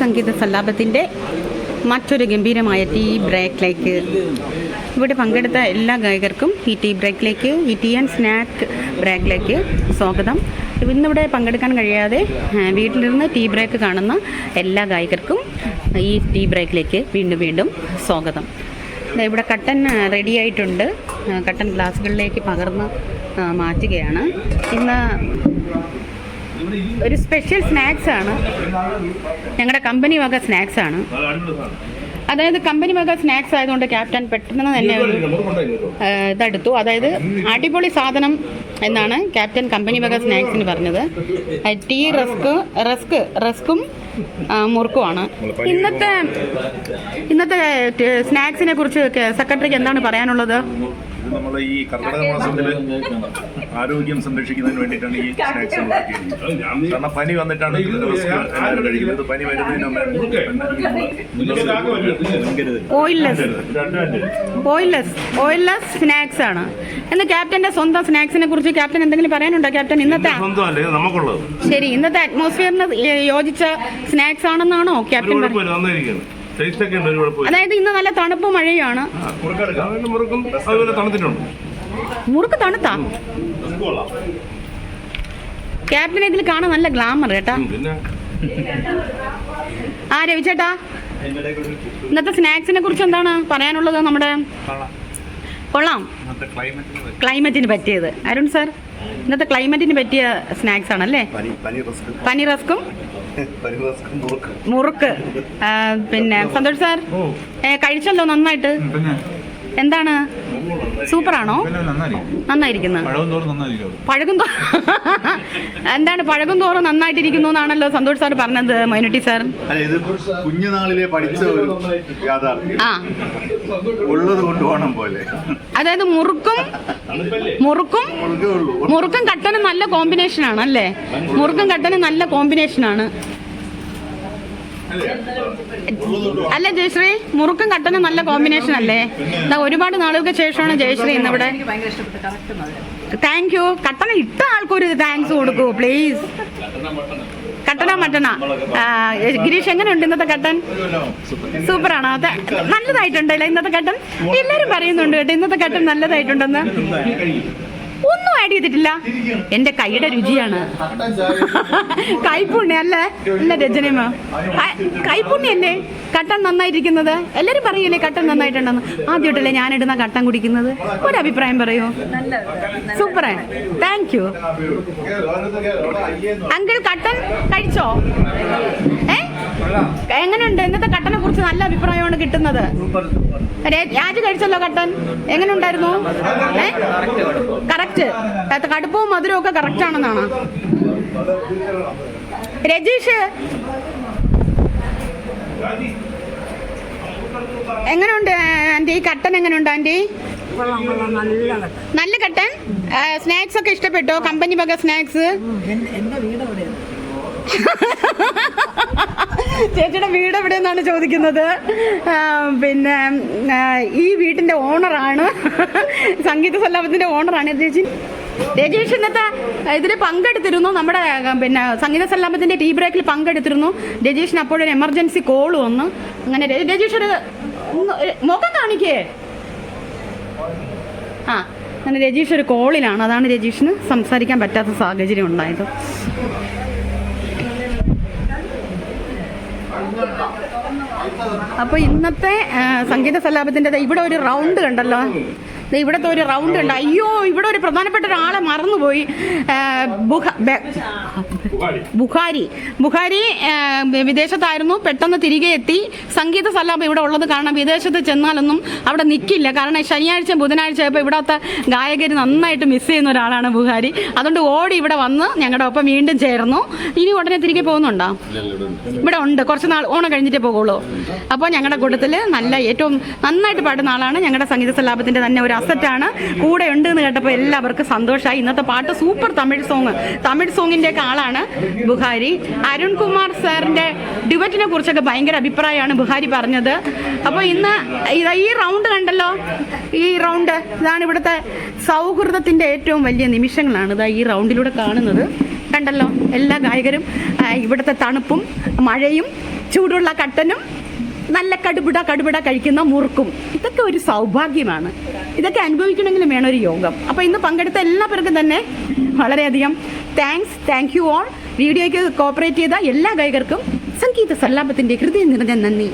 സംഗീത സല്ലാപത്തിന്റെ മറ്റൊരു ഗംഭീരമായ ടീ ബ്രേക്കിലേക്ക്. ഇവിടെ പങ്കെടുത്ത എല്ലാ ഗായകർക്കും ഈ ടീ ബ്രേക്കിലേക്ക് ഈ ടീ ആൻഡ് സ്നാക്ക് ബ്രേക്കിലേക്ക് സ്വാഗതം. ഇന്നിവിടെ പങ്കെടുക്കാൻ കഴിയാതെ വീട്ടിലിരുന്ന് ടീ ബ്രേക്ക് കാണുന്ന എല്ലാ ഗായകർക്കും ഈ ടീ ബ്രേക്കിലേക്ക് വീണ്ടും വീണ്ടും സ്വാഗതം. ഇവിടെ കട്ടൻ റെഡി ആയിട്ടുണ്ട്. കട്ടൻ ഗ്ലാസ്സുകളിലേക്ക് പകർന്ന് മാറ്റുകയാണ്. ഇന്ന് ഒരു സ്പെഷ്യൽ സ്നാക്സ് ആണ്. ഞങ്ങളുടെ കമ്പനി വക സ്നാക്സ് ആണ്. അതായത് കമ്പനി വക സ്നാക്സ് ആയതുകൊണ്ട് ക്യാപ്റ്റൻ പെട്ടെന്ന് തന്നെ ഇതെടുത്തു. അതായത് അടിപൊളി സാധനം എന്നാണ് ക്യാപ്റ്റൻ കമ്പനി വക സ്നാക്സിന് പറഞ്ഞത്. ടീ റസ്ക് റസ്ക് റസ്കും മുറുക്കുമാണ് ഇന്നത്തെ ഇന്നത്തെ സ്നാക്സിനെ കുറിച്ച് സെക്രട്ടറിക്ക് എന്താണ് പറയാനുള്ളത്? ഇത് നമ്മൾ ഈ കർക്കിടക മാസത്തിൽ ആരോഗ്യം സംരക്ഷിക്കുന്നതിന് വേണ്ടിയിട്ടാണ് ഈ സ്നാക്സ് കാരണം പനി വന്നിട്ടാണ് കഴിക്കുന്നത്. പനി വരുന്നതിന് സ്നാക്സ് ആണ്. എന്ന് ക്യാപ്റ്റന്റെ സ്വന്തം സ്നാക്സിനെ കുറിച്ച് ക്യാപ്റ്റൻ എന്തെങ്കിലും പറയാനുണ്ടോ? ക്യാപ്റ്റൻ ഇന്നത്തെ സ്വന്തമല്ലേ നമുക്കുള്ളത്. ശരി ഇന്നത്തെ അറ്റ്മോസ്ഫിയറിന് യോജിച്ച സ്നാക്സ് ആണെന്നാണോ ക്യാപ്റ്റൻ അതായത് ഇന്ന് നല്ല തണുപ്പ് മഴയാണ്. മുറുക്കും അതുപോലെ തണുത്തിട്ടുണ്ട്. മുറുക്ക് തണുത്താ? ക്യാപ്റ്റൻ ഇതിൽ കാണാൻ നല്ല ഗ്ലാമർ കേട്ടാ. ആ രവി ആ രവിച്ചേട്ടാ. ഇന്നത്തെ സ്നാക്സിനെ കുറിച്ച് എന്താണ് പറയാനുള്ളത് നമ്മുടെ കൊള്ളാം. ഇന്നത്തെ ക്ലൈമറ്റിന് പറ്റിയത്. അരുൺ സാർ ഇന്നത്തെ ക്ലൈമറ്റിന് പറ്റിയ സ്നാക്സ് ആണല്ലേ പനി പനി റിസ്ക് മുറുക്ക് പിന്നെ സന്തോഷ് സാർ കഴിച്ചല്ലോ നന്നായിട്ട്? എന്താണ്? സൂപ്പറാണോ? ആണോ നന്നായിരിക്കുന്നു. പഴകും എന്താണ് പഴകും തോറും നന്നായിട്ടിരിക്കുന്നു എന്നാണല്ലോ സന്തോഷ് സാർ പറഞ്ഞത് മൈനുട്ടി സാർ? കുഞ്ഞുനാളിലെ പഠിച്ച ഒരു യാഥാർത്ഥ്യം. ആ. ഉള്ളത് കൊണ്ടുപോകണം പോലെ. അതായത് മുറുക്കും മുറുക്കും മുറുക്കും കട്ടനും നല്ല കോമ്പിനേഷൻ ആണ് അല്ലേ? മുറുക്കും കട്ടനും നല്ല കോമ്പിനേഷൻ ആണ്. അല്ല ജയശ്രീ? മുറുക്കും കട്ടനും നല്ല കോമ്പിനേഷൻ അല്ലേ? ദാ ഒരുപാട് നാളുകൾക്ക് ശേഷമാണ് ജയശ്രീ ഇന്നിവിടെ. താങ്ക് യു കട്ടന ഇട്ട ആൾക്കൊരു താങ്ക്സ് കൊടുക്കൂ പ്ലീസ് കട്ടന മട്ടന? ആ, ഗിരീഷ് എങ്ങനെയുണ്ട് ഇന്നത്തെ കട്ടൻ? സൂപ്പറാണോ? നല്ലതായിട്ടുണ്ടല്ലേ ഇന്നത്തെ കട്ടൻ? എല്ലാരും പറയുന്നുണ്ട് കേട്ടോ ഇന്നത്തെ കട്ടൻ നല്ലതായിട്ടുണ്ടെന്ന്. ആഡ് ചെയ്തിട്ടില്ല. എന്റെ കൈയുടെ രുചിയാണ്. കൈപ്പുണ്യ അല്ലേ? അല്ല രജനിമ കൈപ്പുണ്യല്ലേ കട്ടൻ നന്നായിരിക്കുന്നത്? എല്ലാരും പറയൂലേ കട്ടൻ നന്നായിട്ടുണ്ടെന്ന്? ആദ്യമായിട്ടല്ലേ ഞാൻ ഇടുന്ന കട്ടൻ കുടിക്കുന്നത്? ഒരു അഭിപ്രായം പറയൂ. സൂപ്പർ താങ്ക് യു അങ്കിൾ കട്ടൻ കഴിച്ചോ? ഏ? കുറിച്ച് നല്ല അഭിപ്രായമാണ് കിട്ടുന്നത്. രാജ് കഴിച്ചല്ലോ കട്ടൻ? എങ്ങനെ ഉണ്ടായിരുന്നു ഏ കറക്റ്റ് കടുപ്പവും മധുരവും ഒക്കെ കറക്റ്റ് ആണെന്നാണ്? രജീഷ്? എങ്ങനെയുണ്ട് ആന്റി? കട്ടൻ എങ്ങനെയുണ്ട് ആന്റി? നല്ല കട്ടൻ? സ്നാക്സ് ഒക്കെ ഇഷ്ടപ്പെട്ടോ? കമ്പനി വക സ്നാക്സ്? ചേച്ചിയുടെ വീട് എവിടെയെന്നാണ് ചോദിക്കുന്നത്? ആ, പിന്നെ ഈ വീട്ടിന്റെ ഓണറാണ്. സംഗീത സല്ലാപത്തിന്റെ ഓണറാണ്. ചേച്ചി രജീഷ് ഇന്നത്തെ ഇതിൽ പങ്കെടുത്തിരുന്നു. നമ്മുടെ പിന്നെ സംഗീത സല്ലാപത്തിന്റെ ടീ ബ്രേക്കിൽ പങ്കെടുത്തിരുന്നു. രജീഷിന് അപ്പോഴൊരു എമർജൻസി കോൾ വന്നു. അങ്ങനെ രജീഷ് ഒരു മുഖം കാണിക്കേ. ആ അങ്ങനെ രജീഷ് ഒരു കോളിലാണ്. അതാണ് രജീഷിന് സംസാരിക്കാൻ പറ്റാത്ത സാഹചര്യം ഉണ്ടായത്. അപ്പോൾ ഇന്നത്തെ സംഗീത സലാപത്തിന്റെ ഇവിടെ ഒരു റൗണ്ട് കണ്ടല്ലോ. ഇവിടുത്തെ ഒരു റൗണ്ട് ഉണ്ട്. അയ്യോ ഇവിടെ ഒരു പ്രധാനപ്പെട്ട ഒരാളെ മറന്നുപോയി. ബുഖാരി. ബുഖാരി. വിദേശത്തായിരുന്നു. പെട്ടെന്ന് തിരികെ എത്തി. സംഗീത സല്ലാപം ഇവിടെ ഉള്ളത് കാരണം വിദേശത്ത് ചെന്നാലൊന്നും അവിടെ നിൽക്കില്ല കാരണം ശനിയാഴ്ച ബുധനാഴ്ച ആയപ്പോൾ ഇവിടത്തെ ഗായകർ നന്നായിട്ട് മിസ് ചെയ്യുന്ന ഒരാളാണ് ബുഹാരി അതുകൊണ്ട് ഓടി ഇവിടെ വന്ന് ഞങ്ങളുടെ ഒപ്പം വീണ്ടും ചേർന്നു. ഇനി ഉടനെ തിരികെ പോകുന്നുണ്ടോ? ഇവിടെ ഉണ്ട്. കുറച്ച് നാൾ ഓണം കഴിഞ്ഞിട്ടേ പോകുള്ളൂ അപ്പോൾ ഞങ്ങളുടെ കൂട്ടത്തിൽ നല്ല ഏറ്റവും നന്നായിട്ട് പാടുന്ന ആളാണ് ഞങ്ങളുടെ സംഗീത സല്ലാപത്തിന്റെ തന്നെ ഒരു അസറ്റാണ് കൂടെ ഉണ്ട് എന്ന് കേട്ടപ്പോൾ എല്ലാവർക്കും സന്തോഷമായി ഇന്നത്തെ പാട്ട് സൂപ്പർ തമിഴ് സോങ് തമിഴ് സോങ്ങിന്റെ ഒക്കെ ആളാണ് ബുഹാരി. അരുൺകുമാർ സാറിന്റെ ഡിബറ്റിനെ കുറിച്ചൊക്കെ ഭയങ്കര അഭിപ്രായമാണ് ബുഹാരി പറഞ്ഞത്. അപ്പോൾ ഇന്ന് ഈ റൗണ്ട് കണ്ടല്ലോ? ഈ റൗണ്ട് ഇതാണ് ഇവിടുത്തെ സൗഹൃദത്തിന്റെ ഏറ്റവും വലിയ നിമിഷങ്ങളാണ് ഇതാ ഈ റൗണ്ടിലൂടെ കാണുന്നത്. കണ്ടല്ലോ എല്ലാ ഗായകരും ഇവിടുത്തെ തണുപ്പും മഴയും ചൂടുള്ള കട്ടനും നല്ല കടുപിട കടുപിട കഴിക്കുന്ന മുറുക്കും. ഇതൊക്കെ ഒരു സൗഭാഗ്യമാണ്. ഇതൊക്കെ അനുഭവിക്കണമെങ്കിലും വേണം ഒരു യോഗം. അപ്പോൾ ഇന്ന് പങ്കെടുത്ത എല്ലാ പേർക്കും തന്നെ വളരെയധികം താങ്ക്സ് താങ്ക് യു ഓൾ വീഡിയോയ്ക്ക് കോപ്പറേറ്റ് ചെയ്ത എല്ലാ ഗായകർക്കും സംഗീത സല്ലാപത്തിന്റെ ഹൃദയം നിറഞ്ഞ നന്ദി